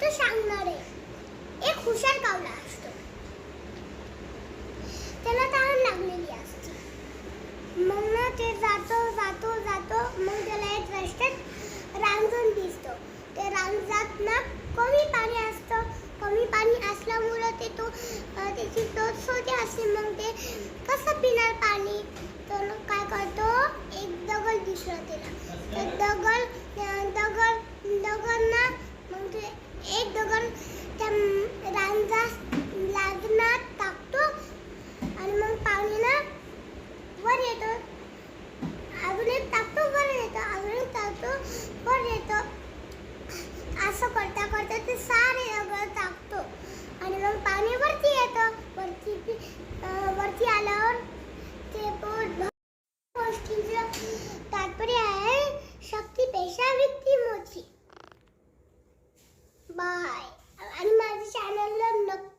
गोष्ट सांगणार. आहे एक हुशार कावला असतो. त्याला तहान लागलेली असते. मग ना ते जातो जातो जातो मग त्याला एक रस्त्यात रांजण दिसतो. ते रांजात ना कमी पाणी असतं. कमी पाणी असल्यामुळं ते तो त्याची टोच होते असते मग ते कसं वरती अं, वरती आल्यावर ते पोट भर- गोष्टीचं तात्पर्य आहे शक्तीपेक्षा व्यक्ती मोठी बाय आणि माझ्या चॅनलला नक्की